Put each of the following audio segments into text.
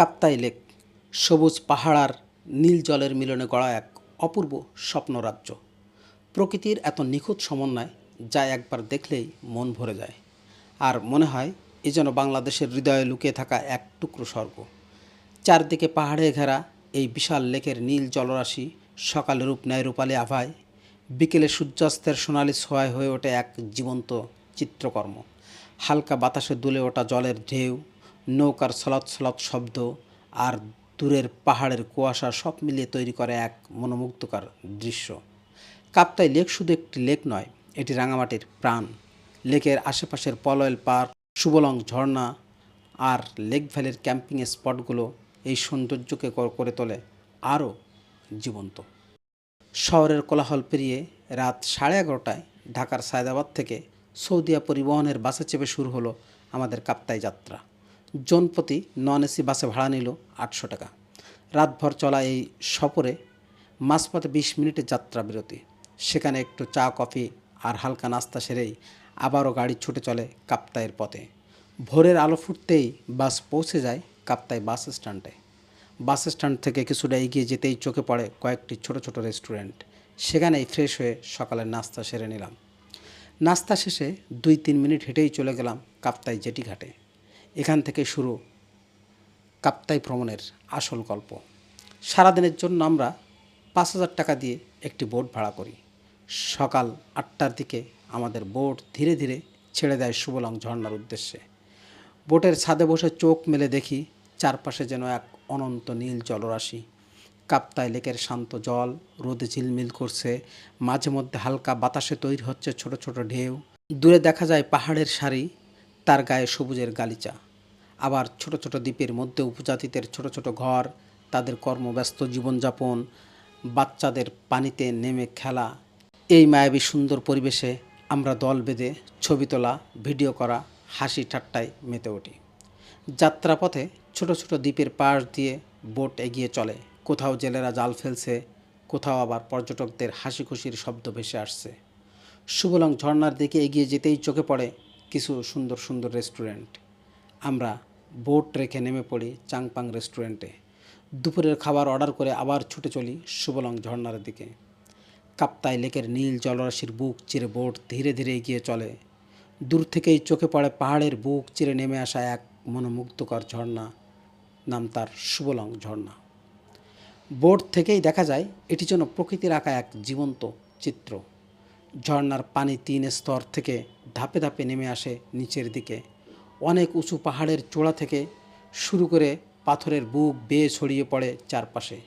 Kaptai lake, সবুজ পাহাড়ার নীল জলের মিলনে গড়া এক অপূর্ব স্বপ্নরাজ্য। প্রকৃতির এত নিখুঁত সমন্বয় যা একবার দেখলেই মন ভরে যায়। আর মনে হয় এ যেন বাংলাদেশের হৃদয়ে লুকিয়ে থাকা এক টুকরো স্বর্গ। চারদিকে পাহাড়ে ঘেরা এই বিশাল লেকের নীল জলরাশি সকালে রূপ নেয় রূপালী আভায়, বিকেলে সূর্যাস্তের সোনালি ছোঁয়ায় হয়ে ওঠে এক জীবন্ত চিত্রকর্ম। হালকা বাতাসে দুলে ওঠা জলের ঢেউ নৌকার সলত সলত শব্দ আর দূরের পাহাড়ের কুয়াশা সব মিলিয়ে তৈরি করে এক মনোমুগ্ধকর দৃশ্য। কাপ্তাই লেক শুধু একটি লেক নয়, এটি রাঙামাটির প্রাণ। লেকের আশেপাশের পলয়েল পার্ক সুবলং ঝর্ণা আর লেক ভ্যালির ক্যাম্পিং স্পটগুলো এই সৌন্দর্যকে করে তোলে আরও জীবন্ত। শহরের কোলাহল পেরিয়ে রাত সাড়ে এগারোটায় ঢাকার সায়দাবাদ থেকে সৌদিয়া পরিবহনের বাসে চেপে শুরু হলো আমাদের কাপ্তাই যাত্রা। জনপ্রতি নন এসি বাসে ভাড়া নিল আটশো টাকা। রাতভর চলা এই সফরে মাঝপথে বিশ মিনিটের যাত্রা বিরতি। সেখানে একটু চা, কফি আর হালকা নাস্তা সেরেই আবারও গাড়ি ছুটে চলে কাপ্তাইয়ের পথে। ভোরের আলো ফুটতেই বাস পৌঁছে যায় কাপ্তাই বাস স্ট্যান্ডে। বাস স্ট্যান্ড থেকে কিছুটা এগিয়ে যেতেই চোখে পড়ে কয়েকটি ছোট ছোট রেস্টুরেন্ট। সেখানেই ফ্রেশ হয়ে সকালের নাস্তা সেরে নিলাম। নাস্তা শেষে দুই, তিন মিনিট হেঁটেই চলে গেলাম কাপ্তাই জেটি ঘাটে এখান থেকে শুরু কাপ্তাই ভ্রমণের আসল গল্প। সারাদিনের জন্য আমরা পাঁচ হাজার টাকা দিয়ে একটি বোট ভাড়া করি। সকাল আটটার দিকে আমাদের বোট ধীরে ধীরে ছেড়ে দেয় সুবলং ঝর্নার উদ্দেশ্যে। বোটের ছাদে বসে চোখ মেলে দেখি চারপাশে যেন এক অনন্ত নীল জলরাশি। কাপ্তাই লেকের শান্ত জল, রোদে ঝিলমিল করছে, মাঝে মধ্যে হালকা বাতাসে তৈরি হচ্ছে ছোট ছোট ঢেউ। দূরে দেখা যায় পাহাড়ের সারি, তার গায়ে সবুজের গালিচা। আবার ছোট ছোট দ্বীপের মধ্যে উপজাতিদের ছোট ছোট ঘর, তাদের কর্মব্যস্ত জীবনযাপন, বাচ্চাদের পানিতে নেমে খেলা। এই মায়াবী সুন্দর পরিবেশে আমরা দল বেঁধে ছবি তোলা, ভিডিও করা, হাসি ঠাট্টায় মেতে উঠি। যাত্রাপথে ছোট ছোট দ্বীপের পাশ দিয়ে বোট এগিয়ে চলে। কোথাও জেলেরা জাল ফেলছে, কোথাও আবার পর্যটকদের হাসি খুশির শব্দ ভেসে আসছে। সুবলং ঝর্নার দিকে এগিয়ে যেতেই চোখে পড়ে কিছু সুন্দর সুন্দর রেস্টুরেন্ট। আমরা বোট রেখে নেমে পড়ি চাংপাং রেস্টুরেন্টে দুপুরের খাবার অর্ডার করে আবার ছুটে চলি সুবলং ঝর্নার দিকে। কাপ্তাই লেকের নীল জলরাশির বুক চিরে বোট ধীরে ধীরে এগিয়ে চলে। দূর থেকেই চোখে পড়ে পাহাড়ের বুক চিরে নেমে আসা এক মনোমুগ্ধকর ঝর্ণা, নাম তার সুবলং ঝর্ণা। বোট থেকেই দেখা যায় এটি যেন প্রকৃতির আঁকা এক জীবন্ত চিত্র। ঝর্ণার পানি তিন স্তর থেকে ধাপে ধাপে নেমে আসে নিচের দিকে। অনেক উঁচু পাহাড়ের চূড়া থেকে শুরু করে পাথরের বুক বেয়ে ছড়িয়ে পড়ে চারপাশে।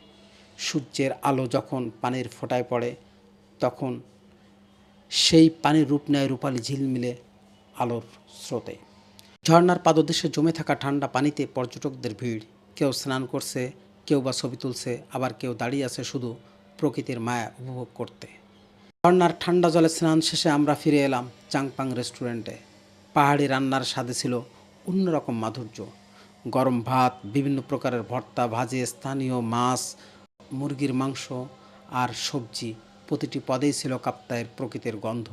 সূর্যের আলো যখন পানির ফোঁটায় পড়ে, তখন সেই পানির রূপ নেয় রূপালি ঝিলমিলে আলোর স্রোতে। ঝর্নার পাদদেশে জমে থাকা ঠান্ডা পানিতে পর্যটকদের ভিড়। কেউ স্নান করছে, কেউ বা ছবি তুলছে, আবার কেউ দাঁড়িয়ে আছে শুধু প্রকৃতির মায়া উপভোগ করতে। ঝর্নার ঠান্ডা জলে স্নান শেষে আমরা ফিরে এলাম চাংপাং রেস্টুরেন্টে। পাহাড়ি রান্নার স্বাদে ছিল অন্যরকম মাধুর্য। গরম ভাত, বিভিন্ন প্রকারের ভর্তা ভাজে, স্থানীয় মাছ, মুরগির মাংস আর সবজি প্রতিটি পদেই ছিল কাপ্তায়ের প্রকৃতির গন্ধ।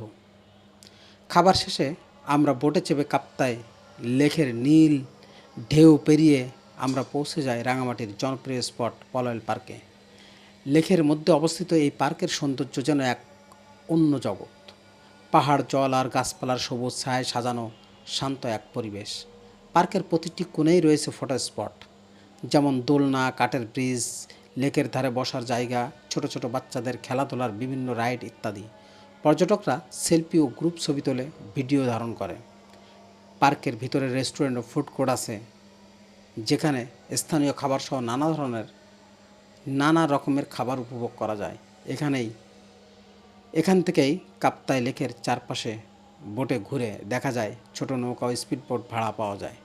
খাবার শেষে আমরা বোটে চেপে কাপ্তায় লেখের নীল ঢেউ পেরিয়ে আমরা পৌঁছে যাই রাঙামাটির জনপ্রিয় স্পট পলয়েল পার্কে। লেখের মধ্যে অবস্থিত এই পার্কের সৌন্দর্য যেন এক অন্য জগৎ। পাহাড়, জল আর গাছপালার সবুজ ছায় সাজানো শান্ত এক পরিবেশ। পার্কের প্রতিটি কোণেই রয়েছে ফটো স্পট যেমন দোলনা, কাঠের ব্রিজ, লেকের ধারে বসার জায়গা, ছোট ছোট বাচ্চাদের খেলাধুলার বিভিন্ন রাইড ইত্যাদি। পর্যটকরা সেলফি ও গ্রুপ ছবি তোলে, ভিডিও ধারণ করে। পার্কের ভিতরে রেস্টুরেন্ট ও ফুড কোর্ট আছে, যেখানে স্থানীয় খাবার সহ নানা ধরনের, নানা রকমের খাবার উপভোগ করা যায়। এখানেই এখান থেকেই কাপ্তাই লেকের চারপাশে বোটে ঘুরে দেখা যায় ছোট নৌকা ও স্পিড বোট ভাড়া পাওয়া যায়।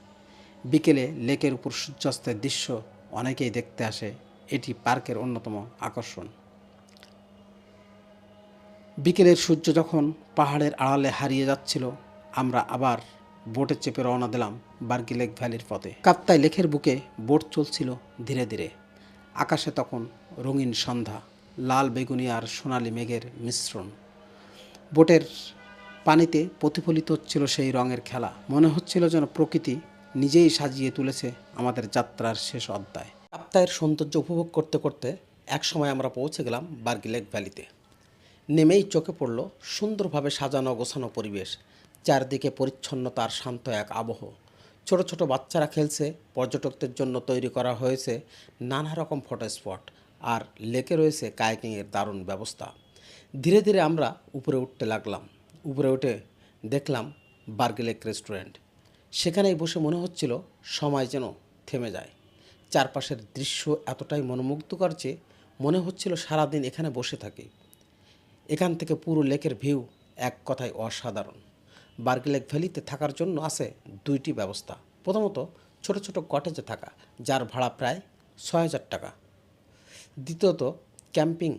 বিকেলে লেকের উপর সূর্যাস্তের দৃশ্য অনেকেই দেখতে আসে। এটি পার্কের অন্যতম আকর্ষণ। বিকেলের সূর্য যখন পাহাড়ের আড়ালে হারিয়ে যাচ্ছিল, আমরা আবার বোটে চেপে রওনা দিলাম বার্গি লেক ভ্যালির পথে। কাপ্তাই লেকের বুকে বোট চলছিল ধীরে ধীরে। আকাশে তখন রঙিন সন্ধ্যা। লাল বেগুনি আর সোনালি মেঘের মিশ্রণ। বোটের পানিতে প্রতিফলিত হচ্ছিল সেই রঙের খেলা। মনে হচ্ছিল যেন প্রকৃতি নিজেই সাজিয়ে তুলেছে আমাদের যাত্রার শেষ অধ্যায়। কাপ্তায়ের সৌন্দর্য উপভোগ করতে করতে এক সময় আমরা পৌঁছে গেলাম বার্গি লেক ভ্যালিতে। নেমেই চোখে পড়ল সুন্দরভাবে সাজানো গোছানো পরিবেশ, চারদিকে পরিচ্ছন্নতা আর শান্ত এক আবহ। ছোট ছোট বাচ্চারা খেলছে, পর্যটকদের জন্য তৈরি করা হয়েছে নানা রকম ফটো স্পট। আর লেকে রয়েছে কায়াকিংয়ের দারুণ ব্যবস্থা। ধীরে ধীরে আমরা উপরে উঠতে লাগলাম। উপরে উঠে দেখলাম বার্গি লেক রেস্টুরেন্ট। সেখানেই বসে মনে হচ্ছিল সময় যেন থেমে যায়। চারপাশের দৃশ্য এতটাই মনোমুগ্ধকর যে মনে হচ্ছিল সারাদিন এখানে বসে থাকি। এখান থেকে পুরো লেকের ভিউ এক কথায় অসাধারণ। বার্গি লেক ভ্যালিতে থাকার জন্য আছে দুইটি ব্যবস্থা। প্রথমত ছোট ছোট কটেজে থাকা, যার ভাড়া প্রায় ছয় হাজার টাকা। দ্বিতীয়ত ক্যাম্পিং,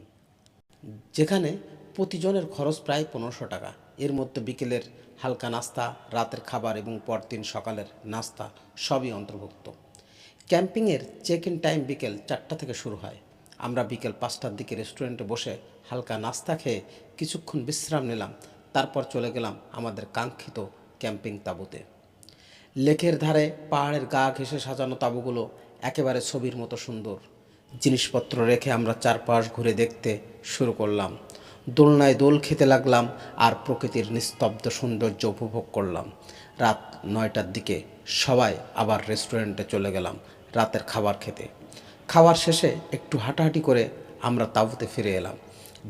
যেখানে প্রতিজনের খরচ প্রায় পনেরোশো টাকা। এর মধ্যে বিকেলের হালকা নাস্তা, রাতের খাবার এবং পরদিন সকালের নাস্তা সবই অন্তর্ভুক্ত। ক্যাম্পিংয়ের চেক ইন টাইম বিকেল চারটা থেকে শুরু হয়। আমরা বিকেল পাঁচটার দিকে রেস্টুরেন্টে বসে হালকা নাস্তা খেয়ে কিছুক্ষণ বিশ্রাম নিলাম, তারপর চলে গেলাম আমাদের কাঙ্ক্ষিত ক্যাম্পিং তাঁবুতে। লেকের ধারে পাহাড়ের গা ঘেঁষে সাজানো তাঁবুগুলো একেবারে ছবির মতো সুন্দর। জিনিসপত্র রেখে আমরা চারপাশ ঘুরে দেখতে শুরু করলাম। দোলনায় দোল খেতে লাগলাম আর প্রকৃতির নিস্তব্ধ সৌন্দর্য উপভোগ করলাম। রাত নয়টার দিকে সবাই আবার রেস্টুরেন্টে চলে গেলাম রাতের খাবার খেতে। খাওয়ার শেষে একটু হাঁটাহাঁটি করে আমরা তাঁবুতে ফিরে এলাম।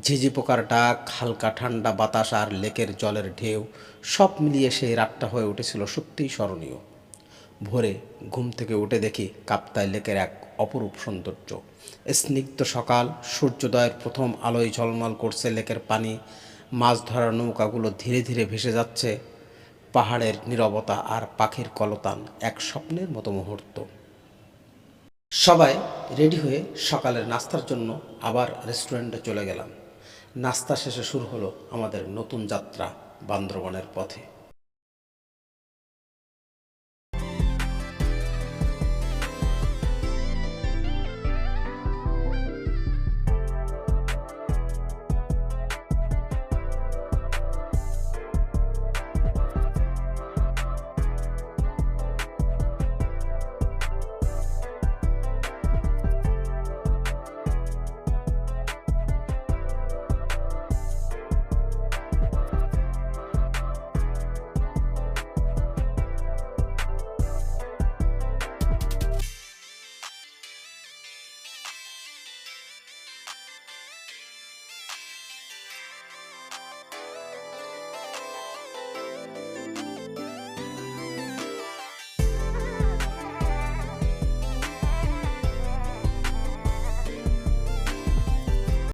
ঝিঝি পোকার ডাক, হালকা ঠান্ডা বাতাস আর লেকের জলের ঢেউ সব মিলিয়ে সেই রাতটা হয়ে উঠেছিল সত্যিই স্মরণীয়। ভোরে ঘুম থেকে উঠে দেখি কাপ্তাই লেকের এক অপরূপ সৌন্দর্য। স্নিগ্ধ সকাল, সূর্যোদয়ের প্রথম আলোয় ঝলমল করছে লেকের পানি। মাছ ধরার নৌকাগুলো ধীরে ধীরে ভেসে যাচ্ছে। পাহাড়ের নীরবতা আর পাখির কলতান এক স্বপ্নের মতো মুহূর্ত। সবাই রেডি হয়ে সকালের নাস্তার জন্য আবার রেস্টুরেন্টে চলে গেলাম। নাস্তা শেষে শুরু হলো আমাদের নতুন যাত্রা বান্দরবনের পথে।